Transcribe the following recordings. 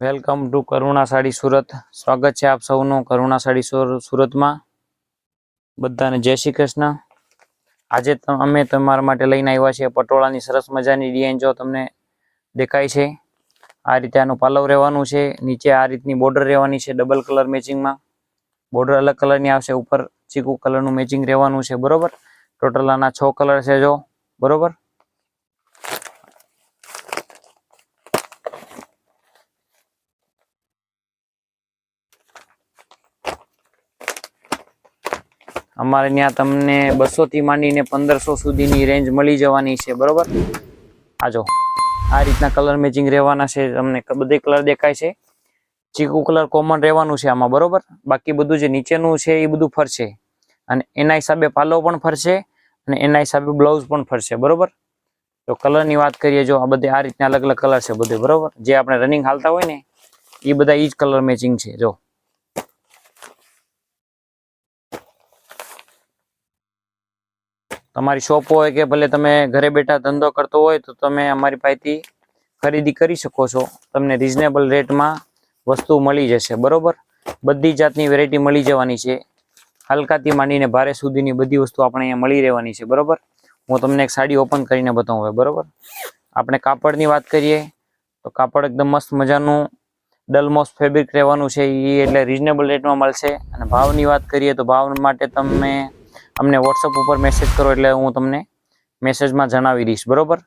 Welcome to Karuna sari Surat. સ્વાગત છે આપ સૌનું કરુણા સાડી સુર- સુરતમાં. બધાને જય શ્રી કૃષ્ણ. આજે અમે તમારા માટે લઈને આવ્યા છીએ પટોળાની સરસ મજાની ડિઝાઇન જો તમને દેખાય છે. આ રીતે આનું પાલવ રહેવાનું છે, નીચે આ રીતની બોર્ડર રહેવાની છે ડબલ કલર મેચિંગમાં. બોર્ડર અલગ કલરની આવશે, ઉપર ચીકુ કલરનું મેચિંગ રહેવાનું છે, બરોબર? ટોટલ આના છ કલર છે જો, બરોબર? અમારે ત્યાં તમને બસો થી માંડીને પંદરસો સુધીની રેન્જ મળી જવાની છે, બરોબર? આ જો, આ રીતના કલર મેચિંગ રહેવાના છે, તમને બધે કલર દેખાય છે. ચીકુ કલર કોમન રહેવાનું છે આમાં, બરોબર? બાકી બધું જે નીચેનું છે એ બધું ફરશે. અને એના હિસાબે પાલો પણ ફરશે અને એના હિસાબે બ્લાઉઝ પણ ફરશે, બરોબર? તો કલરની વાત કરીએ જો, આ બધે આ રીતના અલગ અલગ કલર છે બધે, બરોબર? જે આપણે રનિંગ હાલતા હોય ને, એ બધા ઈ જ કલર મેચિંગ છે, જો. તમારી શોપ હોય કે ભલે તમે ઘરે બેઠા ધંધો કરતો હોય તો તમે અમારી પાસેથી ખરીદી કરી શકો છો. તમને રિઝનેબલ રેટમાં વસ્તુ મળી જશે, બરોબર? બધી જાતની વેરાયટી મળી જવાની છે. હલકાથી માંડીને ભારે સુધીની બધી વસ્તુ આપણે અહીંયા મળી રહેવાની છે, બરોબર? હું તમને એક સાડી ઓપન કરીને બતાવું હવે, બરોબર? આપણે કાપડની વાત કરીએ, તો કાપડ એકદમ મસ્ત મજાનું ડલમોસ ફેબ્રિક રહેવાનું છે. એ એટલે રિઝનેબલ રેટમાં મળશે. અને ભાવની વાત કરીએ તો ભાવ માટે તમે અમને વોટ્સઅપ ઉપર મેસેજ કરો એટલે હું તમને મેસેજમાં જણાવી દઈશ, બરોબર?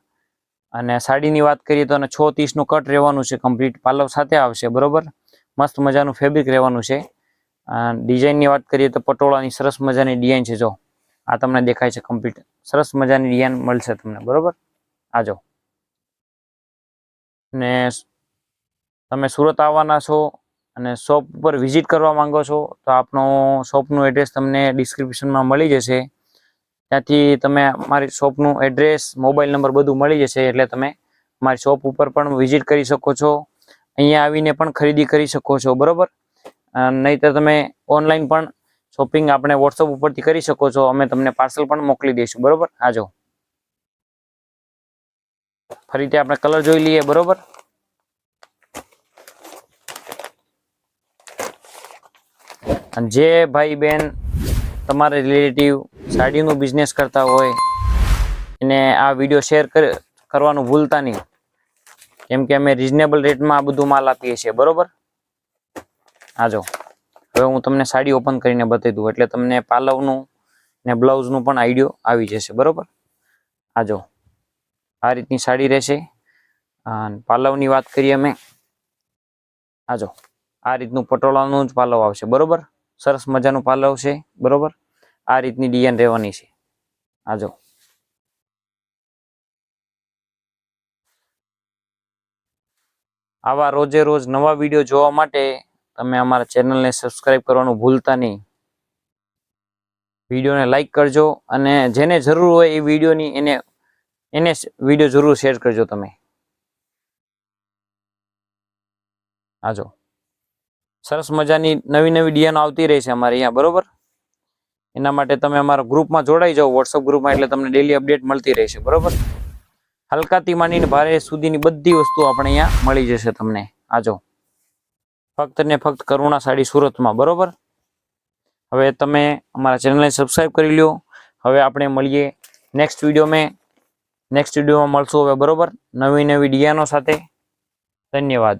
અને સાડીની વાત કરીએ તો અને છ ત્રીસનું કટ રહેવાનું છે કમ્પ્લીટ પાલવ સાથે આવશે, બરોબર? મસ્ત મજાનું ફેબ્રિક રહેવાનું છે. ડિઝાઇનની વાત કરીએ તો પટોળાની સરસ મજાની ડિઝાઇન છે, જો. આ તમને દેખાય છે કમ્પ્લીટ સરસ મજાની ડિઝાઇન મળશે તમને, બરોબર? આ જો. ને તમે સુરત આવવાના છો અને શોપ ઉપર વિઝિટ કરવા માંગો છો, તો આપનો શોપનું એડ્રેસ તમને ડિસ્ક્રિપ્શનમાં મળી જશે. ત્યાંથી તમે મારી શોપનું એડ્રેસ, મોબાઈલ નંબર બધું મળી જશે, એટલે તમે મારી શોપ ઉપર પણ વિઝિટ કરી શકો છો. અહીંયા આવીને પણ ખરીદી કરી શકો છો, બરોબર? નહીંતર તમે ઓનલાઈન પણ શોપિંગ આપણે વોટ્સઅપ ઉપરથી કરી શકો છો, અમે તમને પાર્સલ પણ મોકલી દઈશું, બરાબર? આજો ફરીથી આપણે કલર જોઈ લઈએ, બરોબર? અને જે ભાઈ બેન તમારા રિલેટિવ સાડીનું બિઝનેસ કરતા હોય, એને આ વીડિયો શેર કરવાનું ભૂલતા નહીં. કેમ કે અમે રિઝનેબલ રેટમાં આ બધું માલ આપીએ છીએ, બરોબર? હાજો હવે હું તમને સાડી ઓપન કરીને બતાવી દઉં, એટલે તમને પાલવનું ને બ્લાઉઝનું પણ આઈડિયો આવી જશે, બરોબર? આ જો, આ રીતની સાડી રહેશે. પાલવની વાત કરીએ અમે, આ જો, આ રીતનું પટોળાનું જ પાલવ આવશે, બરોબર? સરસ મજાનું પાલવ છે, બરોબર? આ રીતની ડિઝાઇન રહેવાની છે. આ જો. આવા રોજે રોજ નવા વીડિયો જોવા માટે તમે અમારા ચેનલને સબસ્ક્રાઈબ કરવાનું ભૂલતા નહીં. વિડીયોને લાઈક કરજો અને જેને જરૂર હોય એ વિડીયોની એને એને વીડિયો જરૂર શેર કરજો તમે. આ જો. સરસ મજાની નવી નવી ડિઝાઇનો આવતી રહી છે અમારે અહીંયા, બરોબર? એના માટે તમે અમારા ગ્રુપમાં જોડાઈ જાઓ વોટ્સઅપ ગ્રુપમાં, એટલે તમને ડેલી અપડેટ મળતી રહેશે બરોબર? હલકાથી માંડીને ભારે સુધીની બધી વસ્તુ આપણે અહીંયા મળી જશે તમને. આ જો. ફક્ત ને ફક્ત કરુણા સાડી સુરતમાં, બરોબર? હવે તમે અમારા ચેનલને સબસ્ક્રાઈબ કરી લ્યો. હવે આપણે મળીએ નેક્સ્ટ વિડીયોમાં નેક્સ્ટ વિડીયોમાં મળશું હવે, બરોબર? નવી નવી ડિઝાઇનો સાથે. ધન્યવાદ.